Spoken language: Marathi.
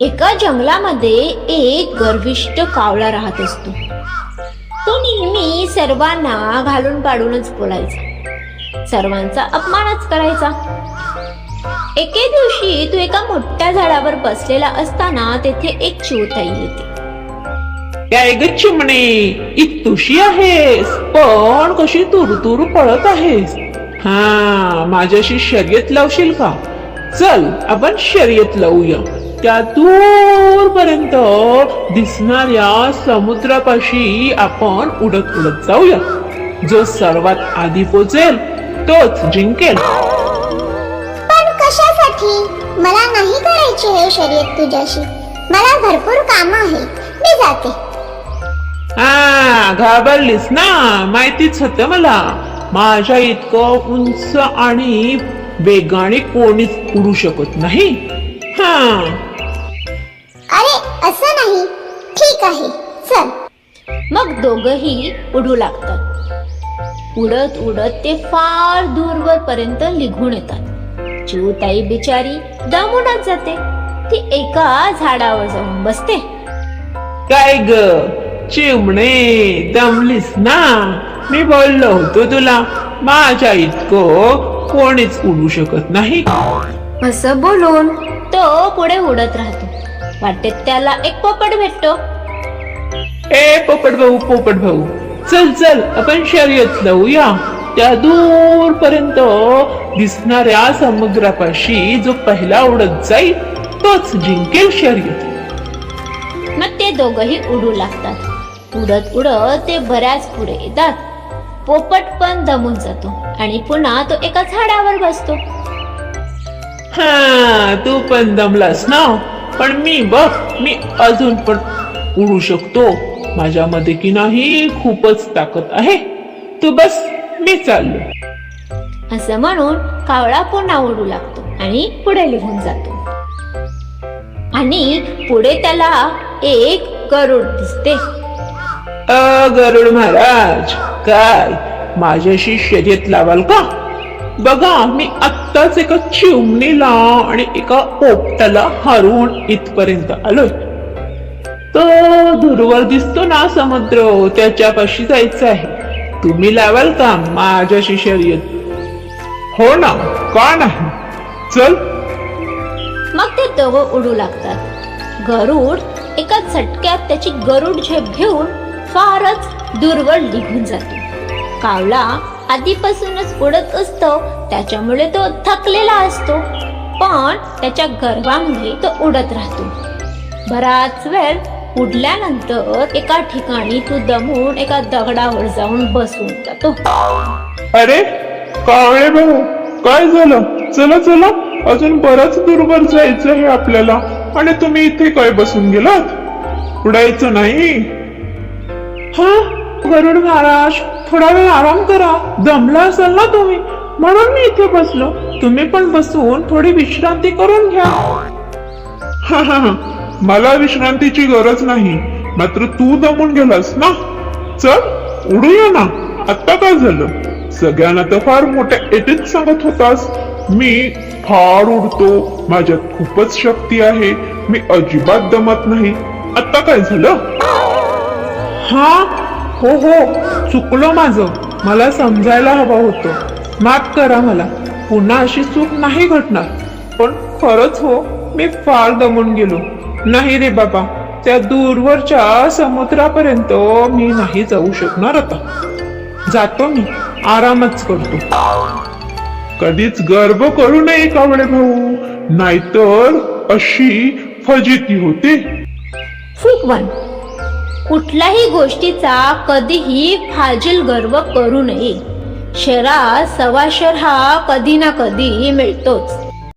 एका जंगलामध्ये एक गर्विष्ट कावळा राहत असतो. तो नेहमी सर्वांना घालून पाडूनच बोलायचा. सर्वांचा अपमानच करायचा. एके दिवशी तो एका मोठ्या झाडावर बसलेला असताना तेथे एक चिवताई येते. काय ग चिमणे? इतुशी आहेस? पण कशी तुरतुर पळत आहेस? हा माझ्याशी शर्यत लावशील का? चल आपण शर्यत लावूया. त्या दूरपर्यंत दिसणाऱ्या समुद्रापाशी आपण उडत उडत जाऊया. जो सर्वात आधी पोचेल तोच जिंकेल. पण कशासाठी? मला नाही करायची हे शर्यत तुझ्याशी. मला भरपूर काम आहे मी जाते. हा घाबरलीस ना? माहितीच होत मला. माझ्या इतकं उंच आणि वेगाने कोणीच उडू शकत नाही? हा. अरे असं नाही. ठीक आहे चल. मग दोघही उडू लागतात. उडत उडत ते फार दूरवर पर्यंत निघून येतात. चिवताई बिचारी दमूनच जाते. ती एका झाडावर जाऊन बसते. काय ग? चिमणे दमलीस ना. मी बोललो होतो तुला माझ्या इतकं कोणीच उडू शकत नाही. असं बोलून तो पुढे उडत राहतो. वाटेत त्याला एक पोपट भेटतो. ए पोपट भाऊ पोपट भाऊ. चल चल आपण शर्यत लावूया त्या दूर पर्यंत दिसणाऱ्या समुद्रापाशी जो पहिला उडत जाईल तोच जिंकेल शर्यत. मग ते दोघही उडू लागतात. उडत उडत ते बऱ्याच पुढे येतात. पोपट पण दमून जातो आणि पुन्हा तो एका झाडावर बसतो. हा तू पण दमलास ना? पण मी बघ मी अजून पण उडू शकतो. माझ्यामध्ये की नाही खूपच ताकद आहे. तू बस मी चाललो. असं म्हणून कावळा पुन्हा उडू लागतो आणि पुढे निघून जातो. आणि पुढे त्याला एक गरुड दिसते. अ गरुड महाराज काय? माझ्याशी शर्यत लावाल का? बघा मी आत्ताच एका चिमणीला आणि एका पोपटाला हरवून इथपर्यंत आलोय. तो दूरवर दिसतो ना समुद्र त्याच्यापाशी जायचं आहे. तुम्ही लावाल का माझ्याशी शर्यत? हो ना का नाही? चल. मग ते दव उडू लागतात. गरुड एका झटक्यात त्याची गरुड झेप घेऊन फारच दूरवर निघून जातो. कावळा आधीपासूनच उडत असतो त्याच्यामुळे तो थकलेला असतो. पण त्याच्या गर्वामुळे तो उडत राहतो. बराच वेळ उडल्यानंतर एका ठिकाणी तो दमून एका दगडावर जाऊन बसून जातो. अरे कावळे भाऊ काय झालं? चला चला. अजून बराच दूरवर जायचं आहे आपल्याला. आणि तुम्ही इथे काय बसून गेलात? उडायचं नाही. हा गरुड महाराज थोडा वेळ आराम करा. दमला असाल ना तुम्ही? म्हणून मी इथे बसलो. तुम्ही पण बसून थोडी विश्रांती करून घ्या. हा, हा, हा. मला विश्रांतीची गरज नाही. मात्र तू दमून गेलास ना? चल उडूया ना. आता काय झालं? सगळ्यांना तर फार मोठ्या एटीत सांगत होतास. मी फार उडतो. माझ्यात खूपच शक्ती आहे. मी अजिबात दमत नाही. आता काय झालं? हा? हो हो. चुकलो माझं. मला समजायला हवं होतं. माफ करा मला. पुन्हा अशी चूक नाही घटणार पण खरंच हो मी फार दमून गेलो. नाही रे बाबा. त्या दूरवरच्या समुद्रापर्यंत मी नाही जाऊ शकणार आता. जातो मी. आरामच करतो. कधीच गर्व करू नये कावळे भाऊ? नाहीतर अशी फजिती होते. फूक वन कुठल्याही गोष्टीचा कधीही फाजील गर्व करू नये. शरा सवाशर हा कधी ना कधी मिळतोच.